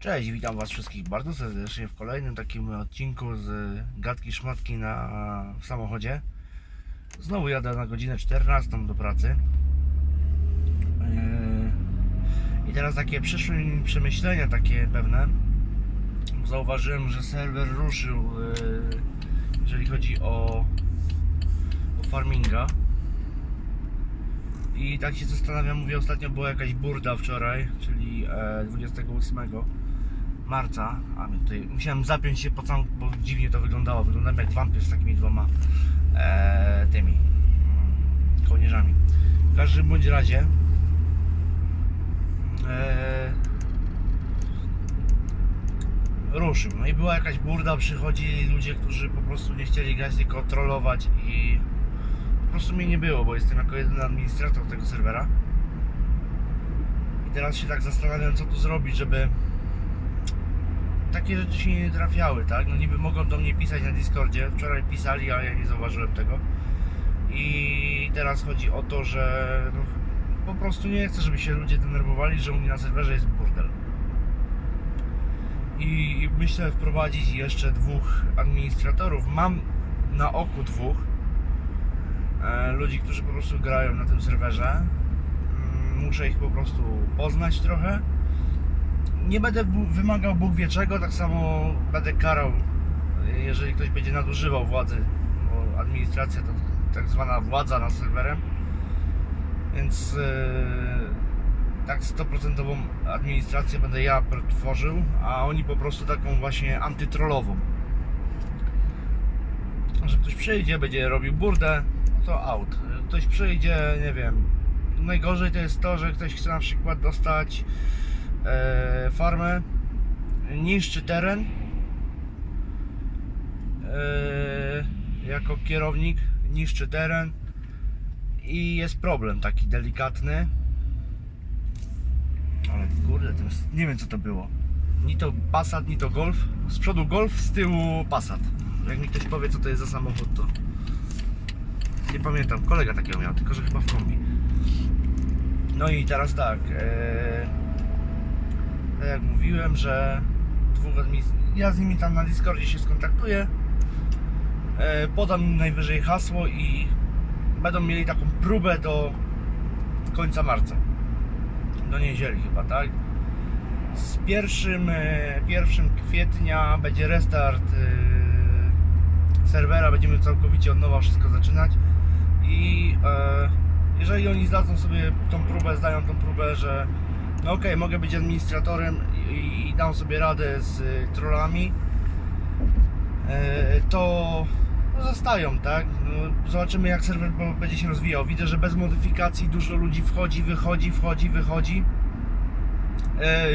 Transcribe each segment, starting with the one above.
Cześć, witam Was wszystkich bardzo serdecznie w kolejnym takim odcinku z gadki szmatki na samochodzie. Znowu jadę na godzinę 14 do pracy. Yy, I teraz takie przyszły mi przemyślenia takie pewne. Zauważyłem, że serwer ruszył, yy, jeżeli chodzi o, o farminga. I tak się zastanawiam, mówię, ostatnio była jakaś burda wczoraj, czyli e, 28 marca, a tutaj musiałem zapiąć się po całym, bo dziwnie to wyglądało, wyglądałem jak wampir z takimi dwoma e, tymi mm, kołnierzami. W każdym bądź razie e, ruszył. No i była jakaś burda, przychodzili ludzie, którzy po prostu nie chcieli grać, tylko trollować i po prostu mnie nie było, bo jestem jako jedyny administrator tego serwera. I teraz się tak zastanawiam, co tu zrobić, żeby takie rzeczy się nie trafiały, tak? No niby mogą do mnie pisać na Discordzie. Wczoraj pisali, ale ja nie zauważyłem tego. I teraz chodzi o to, że no, po prostu nie chcę, żeby się ludzie denerwowali, że u mnie na serwerze jest burdel. I myślę wprowadzić jeszcze dwóch administratorów. Mam na oku dwóch e, ludzi, którzy po prostu grają na tym serwerze. Mm, Muszę ich po prostu poznać trochę. Nie będę wymagał Bóg wie czego, tak samo będę karał, jeżeli ktoś będzie nadużywał władzy, bo administracja to tak zwana władza nad serwerem. Więc e, tak 100% administrację będę ja tworzył, a oni po prostu taką właśnie antytrollową że ktoś przyjdzie, będzie robił burdę, no to out. Ktoś przyjdzie, nie wiem. Najgorzej to jest to, że ktoś chce na przykład dostać farmę, niszczy teren e, jako kierownik, niszczy teren i jest problem taki delikatny. Ale kurde, jest, nie wiem co to było. Ni to Passat, ni to Golf. Z przodu Golf, z tyłu Passat. Jak mi ktoś powie co to jest za samochód, to nie pamiętam. Kolega takiego miał, tylko że chyba w kombi. No i teraz tak. E, tak jak mówiłem, że dwóch administ- ja z nimi tam na Discordzie się skontaktuję. E, podam im najwyżej hasło i będą mieli taką próbę do końca marca. Do niedzieli chyba, tak? Z pierwszym, e, 1 kwietnia będzie restart e, serwera, będziemy całkowicie od nowa wszystko zaczynać i jeżeli oni zdadzą sobie tą próbę, zdają tą próbę, że no okej, mogę być administratorem i, dam sobie radę z y, trollami, e, to zostają, tak? No, zobaczymy jak serwer będzie się rozwijał. Widzę, że bez modyfikacji dużo ludzi wchodzi, wychodzi, wchodzi, wychodzi. E,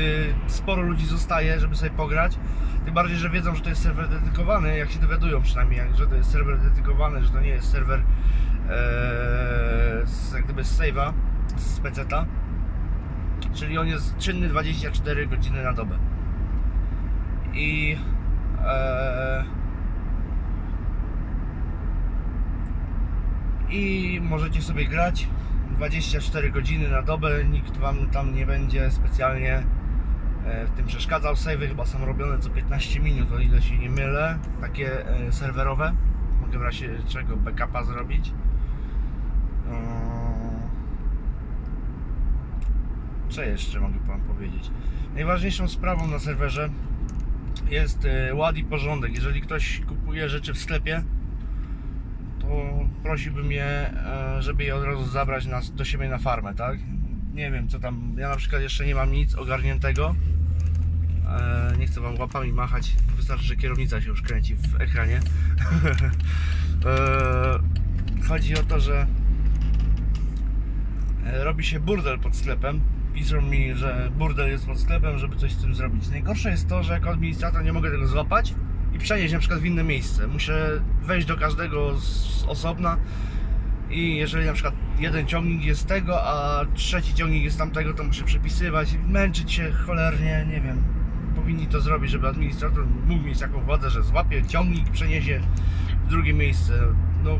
sporo ludzi zostaje, żeby sobie pograć. Tym bardziej, że wiedzą, że to jest serwer dedykowany, jak się dowiadują przynajmniej, że to jest serwer dedykowany, że to nie jest serwer e, z, jak gdyby z save'a, z. Czyli on jest czynny 24 godziny na dobę. I e, i możecie sobie grać 24 godziny na dobę, nikt wam tam nie będzie specjalnie e, w tym przeszkadzał. Save'y chyba są robione co 15 minut, o ile się nie mylę, takie e, serwerowe. Mogę w razie czego backupa zrobić. Co jeszcze mogę Wam powiedzieć? Najważniejszą sprawą na serwerze jest e, ład i porządek. Jeżeli ktoś kupuje rzeczy w sklepie, to prosiłbym je, e, żeby je od razu zabrać do siebie na farmę, tak? Nie wiem co tam, ja na przykład jeszcze nie mam nic ogarniętego. E, Nie chcę Wam łapami machać, wystarczy, że kierownica się już kręci w ekranie. Chodzi o to, że robi się burdel pod sklepem. Piszą mi, że burdel jest pod sklepem, żeby coś z tym zrobić. Najgorsze jest to, że jako administrator nie mogę tego złapać i przenieść na przykład w inne miejsce. Muszę wejść do każdego z osobna i jeżeli na przykład jeden ciągnik jest tego, a trzeci ciągnik jest tamtego, to muszę przepisywać, męczyć się cholernie, nie wiem. Powinni to zrobić, żeby administrator mógł mieć taką władzę, że złapie ciągnik, przeniesie w drugie miejsce. No,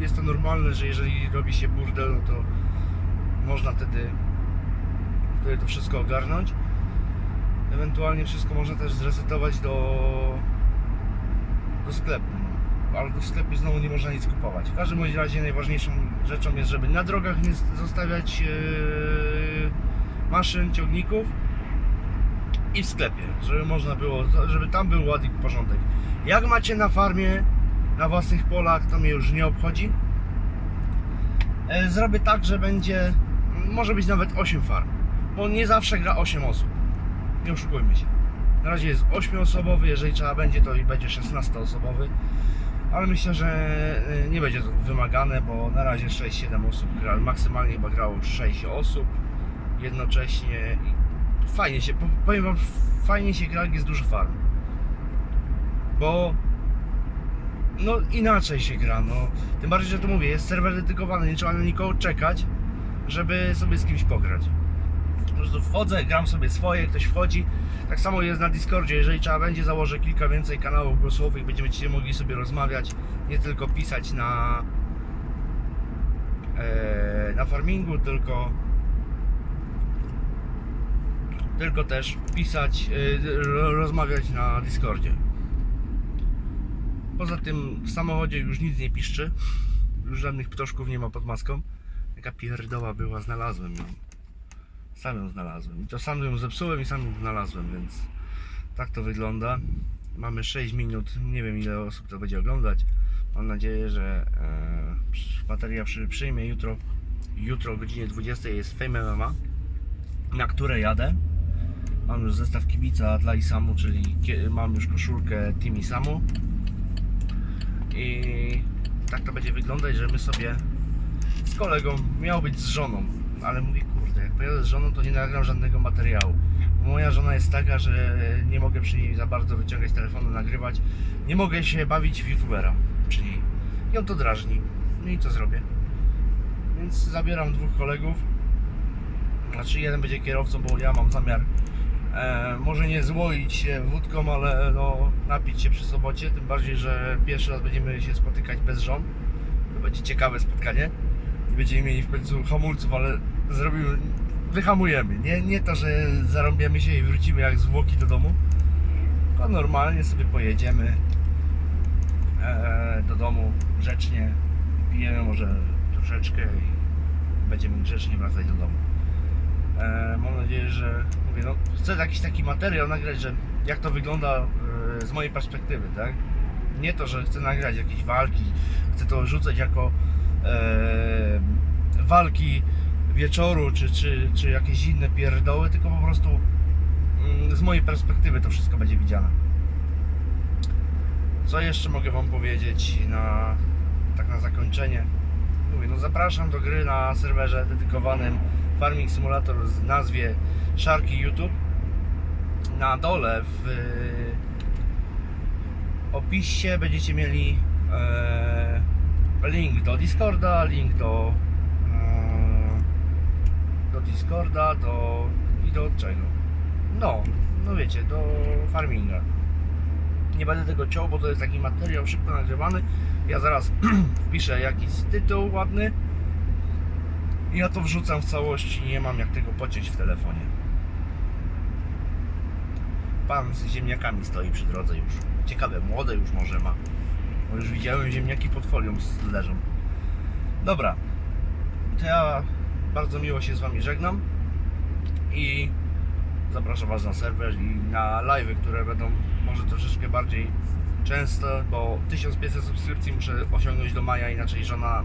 jest to normalne, że jeżeli robi się burdel, no to można wtedy, wtedy to wszystko ogarnąć. Ewentualnie wszystko można też zresetować do, do sklepu. no. Ale do sklepu znowu nie można nic kupować. W każdym razie najważniejszą rzeczą jest, żeby na drogach nie zostawiać yy, maszyn, ciągników i w sklepie, żeby można było, żeby tam był ład i porządek. Jak macie na farmie, na własnych polach, to mnie już nie obchodzi. E, Zrobię tak, że będzie, może być nawet 8 farm, bo nie zawsze gra 8 osób. Nie oszukujmy się. Na razie jest 8-osobowy, jeżeli trzeba będzie, to i będzie 16-osobowy. Ale myślę, że e, nie będzie to wymagane, bo na razie 6-7 osób gra, maksymalnie chyba grało 6 osób jednocześnie. I fajnie się, po- powiem wam, fajnie się gra, jest dużo farm. Bo no inaczej się gra, no. Tym bardziej, że tu mówię, jest serwer dedykowany, nie trzeba na nikogo czekać, żeby sobie z kimś pograć. Po prostu wchodzę, gram sobie swoje, ktoś wchodzi. Tak samo jest na Discordzie, jeżeli trzeba będzie, założę kilka więcej kanałów głosowych, będziecie mogli sobie rozmawiać, nie tylko pisać na e, na farmingu, tylko tylko też pisać, e, ro- rozmawiać na Discordzie. Poza tym w samochodzie już nic nie piszczy. Już żadnych ptoszków nie ma pod maską. Jaka pierdoła była, znalazłem ją. Sam ją znalazłem. I to sam ją zepsułem i sam ją znalazłem, więc tak to wygląda. Mamy 6 minut, nie wiem ile osób to będzie oglądać. Mam nadzieję, że e, bateria przy, przyjmie jutro. Jutro o godzinie 20 jest Fame MMA, na które jadę. Mam już zestaw kibica dla Isamu, czyli mam już koszulkę Team Isamu. I tak to będzie wyglądać, że my sobie z kolegą, miał być z żoną, ale jak pojadę z żoną, to nie nagram żadnego materiału. Moja żona jest taka, że nie mogę przy niej za bardzo wyciągać telefonu, nagrywać. Nie mogę się bawić w youtubera przy niej. On to drażni. No i co zrobię? Więc zabieram dwóch kolegów. Znaczy jeden będzie kierowcą, bo ja mam zamiar e, może nie złoić się wódką, ale no, napić się przy sobocie. Tym bardziej, że pierwszy raz będziemy się spotykać bez żon. To będzie ciekawe spotkanie. Nie będziemy mieli w końcu hamulców, ale zrobimy, wyhamujemy. Nie, nie to, że zarąbiemy się i wrócimy jak zwłoki do domu, tylko normalnie sobie pojedziemy e, do domu grzecznie, pijemy może troszeczkę i będziemy grzecznie wracać do domu. E, mam nadzieję, że mówię, no, chcę jakiś taki materiał nagrać, że jak to wygląda e, z mojej perspektywy, tak? Nie to, że chcę nagrać jakieś walki, chcę to rzucać jako e, walki wieczoru, czy, czy, czy jakieś inne pierdoły, tylko po prostu mm, z mojej perspektywy to wszystko będzie widziane. Co jeszcze mogę Wam powiedzieć na, tak na zakończenie? Mówię, no zapraszam do gry na serwerze dedykowanym Farming Simulator z nazwie Sharky YouTube. Na dole w opisie będziecie mieli e, link do Discorda, link do e, do Discorda, do i do czego? No, no wiecie, do farminga. Nie będę tego ciął, bo to jest taki materiał szybko nagrywany. Ja zaraz wpiszę jakiś tytuł ładny ja to wrzucam w całości. Nie mam jak tego pociąć w telefonie. Pan z ziemniakami stoi przy drodze już. Ciekawe, młode już może ma. Bo już widziałem ziemniaki pod folią leżą. Dobra. To ja bardzo miło się z Wami żegnam. I zapraszam Was na serwer i na live, które będą może troszeczkę bardziej często, bo 1500 subskrypcji muszę osiągnąć do maja, inaczej żona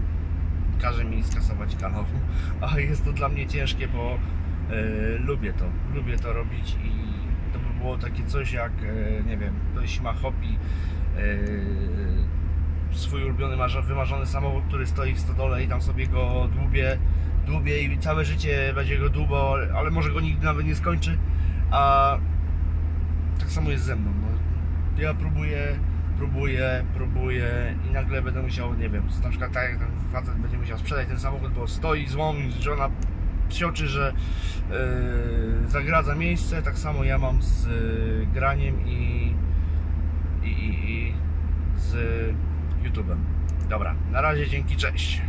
każe mi skasować kanał. A jest to dla mnie ciężkie, bo e, lubię to. Lubię to robić i to by było takie coś jak, e, nie wiem, ktoś ma hobby, e, swój ulubiony, wymarzony samochód, który stoi w stodole i tam sobie go dłubie, dłubie i całe życie będzie go dłubał, ale może go nigdy nawet nie skończy, a tak samo jest ze mną. No. Ja próbuję, próbuję, próbuję i nagle będę musiał, nie wiem, na przykład tak jak ten facet będzie musiał sprzedać ten samochód, bo stoi złą, żona psioczy, że yy, zagradza miejsce, tak samo ja mam z yy, graniem i, i, i, i z YouTube'em. Dobra, na razie dzięki, cześć.